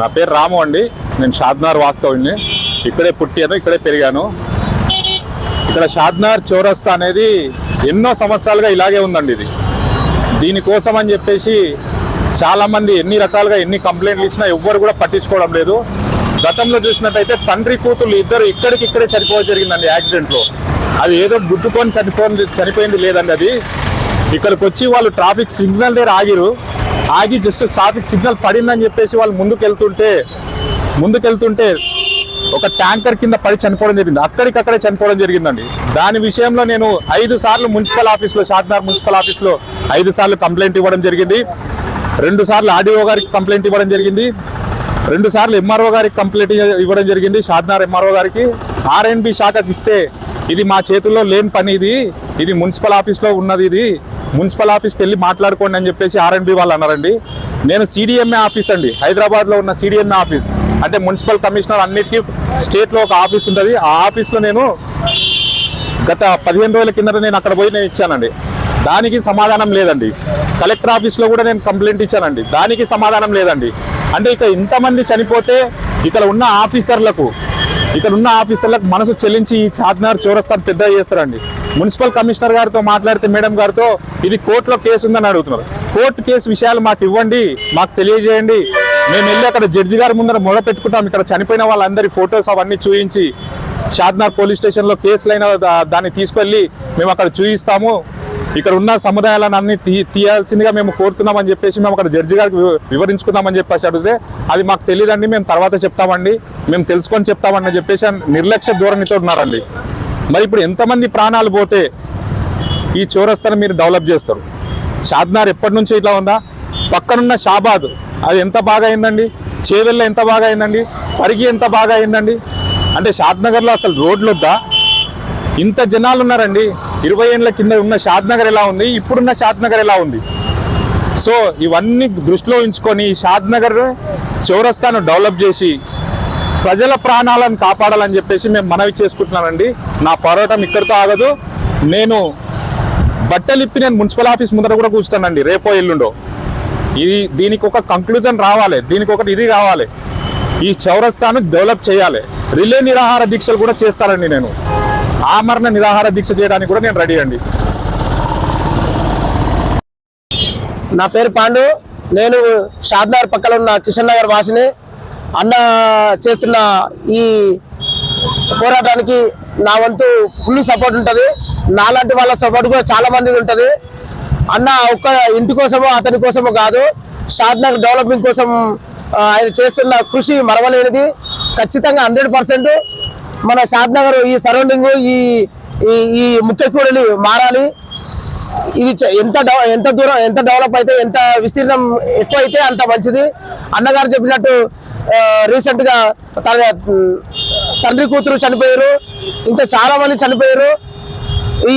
నా పేరు రాము అండి. నేను షాద్నార్ వాస్తవుని ఇక్కడే పుట్టాను ఇక్కడే పెరిగాను. ఇక్కడ షాద్నార్ చౌరస్తా అనేది ఎన్నో సంవత్సరాలుగా ఇలాగే ఉందండి ఇది. దీనికోసం అని చెప్పేసి చాలామంది ఎన్ని రకాలుగా ఎన్ని కంప్లైంట్లు ఇచ్చినా ఎవ్వరు కూడా పట్టించుకోవడం లేదు. గతంలో చూసినట్టయితే తండ్రి కూతుళ్ళు ఇద్దరు ఇక్కడికి ఇక్కడే చనిపోవడం జరిగిందండి యాక్సిడెంట్లో. అది ఏదో గుద్దుకొని చనిపోయింది చనిపోయింది లేదండి అది. ఇక్కడికి వచ్చి వాళ్ళు ట్రాఫిక్ సిగ్నల్ దగ్గర ఆగిరు ఆగి జస్ట్ ట్రాఫిక్ సిగ్నల్ పడిందని చెప్పేసి వాళ్ళు ముందుకెళ్తుంటే ముందుకెళ్తుంటే ఒక ట్యాంకర్ కింద పడి చనిపోవడం జరిగింది. అక్కడికక్కడే చనిపోవడం జరిగిందండి. దాని విషయంలో నేను ఐదు సార్లు మున్సిపల్ ఆఫీస్లో షాద్నార్ మున్సిపల్ ఆఫీస్లో ఐదు సార్లు కంప్లైంట్ ఇవ్వడం జరిగింది. రెండు సార్లు ఆర్డీఓ గారికి కంప్లైంట్ ఇవ్వడం జరిగింది. రెండు సార్లు ఎంఆర్ఓ గారికి కంప్లైంట్ ఇవ్వడం జరిగింది షాద్నార్ ఎంఆర్ఓ గారికి. ఆర్ఎన్బి శాఖకి ఇస్తే ఇది మా చేతుల్లో లేని పని ఇది. ఇది మున్సిపల్ ఆఫీస్లో ఉన్నది ఇది. మున్సిపల్ ఆఫీస్కి వెళ్ళి మాట్లాడుకోండి అని చెప్పేసి ఆర్ఎండ్బి వాళ్ళు అన్నారండి. నేను సిడిఎంఏ ఆఫీస్ అండి. హైదరాబాద్లో ఉన్న సిడిఎంఏ ఆఫీస్. అంటే మున్సిపల్ కమిషనర్ అన్నిటికీ స్టేట్లో ఒక ఆఫీస్ ఉంటుంది. ఆ ఆఫీస్లో నేను గత పదిహేను రోజుల కిందట నేను అక్కడ పోయి నేను ఇచ్చానండి. దానికి సమాధానం లేదండి. కలెక్టర్ ఆఫీస్లో కూడా నేను కంప్లైంట్ ఇచ్చానండి. దానికి సమాధానం లేదండి. అంటే ఇక ఇంతమంది చనిపోతే ఇక్కడ ఉన్న ఆఫీసర్లకు ఇక్కడ ఉన్న ఆఫీసర్లకు మనసు చెల్లించి ఈ చార్మినార్ చౌరస్తాను పెద్ద చేస్తారండి. మున్సిపల్ కమిషనర్ గారితో మాట్లాడితే మేడం గారితో ఇది కోర్టులో కేసు ఉందని అడుగుతున్నారు. కోర్టు కేసు విషయాలు మాకు ఇవ్వండి మాకు తెలియజేయండి. మేము వెళ్ళి అక్కడ జడ్జి గారి ముందర మొదలు పెట్టుకుంటాం. ఇక్కడ చనిపోయిన వాళ్ళందరి ఫొటోస్ అవన్నీ చూపించి షాద్నార్ పోలీస్ స్టేషన్లో కేసులైన దాన్ని తీసుకెళ్ళి మేము అక్కడ చూపిస్తాము ఇక్కడ ఉన్న సముదాయాలను అన్ని తీ తీయాల్సిందిగా మేము కోరుతున్నామని చెప్పేసి మేము అక్కడ జడ్జి గారికి వివరించుకుందామని చెప్పేసి అడిగితే అది మాకు తెలియదండి మేము తర్వాత చెప్తామండి. మేము తెలుసుకొని చెప్తామని చెప్పేసి నిర్లక్ష్య ధోరణితో ఉన్నారండి. మరి ఇప్పుడు ఎంతమంది ప్రాణాలు పోతే ఈ చౌరస్తాను మీరు డెవలప్ చేస్తారు? షాద్నార్ ఎప్పటి నుంచి ఇట్లా ఉందా? పక్కనున్న షాబాద్ అది ఎంత బాగా అయిందండి? చేవెళ్ళ ఎంత బాగా అయిందండి? పరిగి ఎంత బాగా అయిందండి? అంటే షాద్నగర్లో అసలు రోడ్లు వద్దా ఇంత జనాలు ఉన్నారండి. ఇరవై ఏళ్ళ కింద ఉన్న షాద్నగర్ ఎలా ఉంది? ఇప్పుడున్న షాద్నగర్ ఎలా ఉంది? సో ఇవన్నీ దృష్టిలో ఉంచుకొని షాద్నగర్ చౌరస్తాను డెవలప్ చేసి ప్రజల ప్రాణాలను కాపాడాలని చెప్పేసి మేము మనవి చేసుకుంటున్నానండి నా పోరాటం ఇక్కడితో ఆగదు. నేను బట్టలిప్పి నేను మున్సిపల్ ఆఫీస్ ముందర కూడా కూర్చుతానండి రేపో ఎల్లుండో. ఇది దీనికి ఒక కంక్లూజన్ రావాలి. దీనికి ఒకటి ఇది కావాలి. ఈ చౌరస్తాను డెవలప్ చేయాలి. రిలే నిరాహార దీక్షలు కూడా చేస్తానండి నేను. ఆమరణ నిరాహార దీక్ష చేయడానికి కూడా నేను రెడీ అండి. నా పేరు పాండు. నేను షాద్నగర్ పక్కన ఉన్న కిషన్ నగర్ వాసిని. అన్న చేస్తున్న ఈ పోరాటానికి నా వంతు ఫుల్ సపోర్ట్ ఉంటుంది. నాలాంటి వాళ్ళ సపోర్ట్ కూడా చాలా మందిది ఉంటుంది. అన్న ఒక్క ఇంటి కోసమో అతని కోసమో కాదు షాద్నగర్ డెవలపింగ్ కోసం ఆయన చేస్తున్న కృషి మరవలేనిది. ఖచ్చితంగా హండ్రెడ్ పర్సెంట్ మన షాద్నగర్ ఈ సరౌండింగ్ ఈ ఈ- ఈ ముఖ్య కూడలి మారాలి. ఇది ఎంత ఎంత దూరం ఎంత డెవలప్ అయితే ఎంత విస్తీర్ణం ఎక్కువ అయితే అంత మంచిది. అన్నగారు చెప్పినట్టు రీసెంట్గా తన తండ్రి కూతురు చనిపోయారు. ఇంకా చాలా మంది చనిపోయారు. ఈ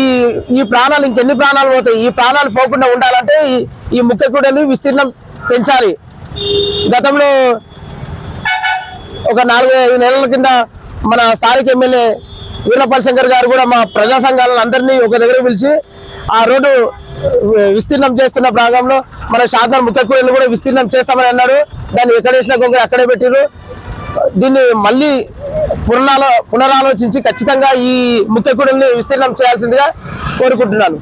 ఈ ప్రాణాలు ఇంకెన్ని ప్రాణాలు పోతాయి? ఈ ప్రాణాలు పోకుండా ఉండాలంటే ఈ- ఈ ముఖ్య కూడలి విస్తీర్ణం పెంచాలి. గతంలో ఒక నాలుగు ఐదు నెలల కింద మన స్థానిక ఎమ్మెల్యే వీరపాల్ శంకర్ గారు కూడా మా ప్రజా సంఘాలను అందరినీ ఒక దగ్గర పిలిచి ఆ రోడ్డు విస్తీర్ణం చేస్తున్న భాగంలో మన శాతం ముఖ్య కూడా విస్తీర్ణం చేస్తామని అన్నారు. దాన్ని ఎక్కడ వేసినా కొంగ అక్కడే పెట్టారు దీన్ని మళ్ళీ పునరాలో పునరాలోచించి ఖచ్చితంగా ఈ ముఖ్య కూడల్ని విస్తీర్ణం చేయాల్సిందిగా కోరుకుంటున్నాను.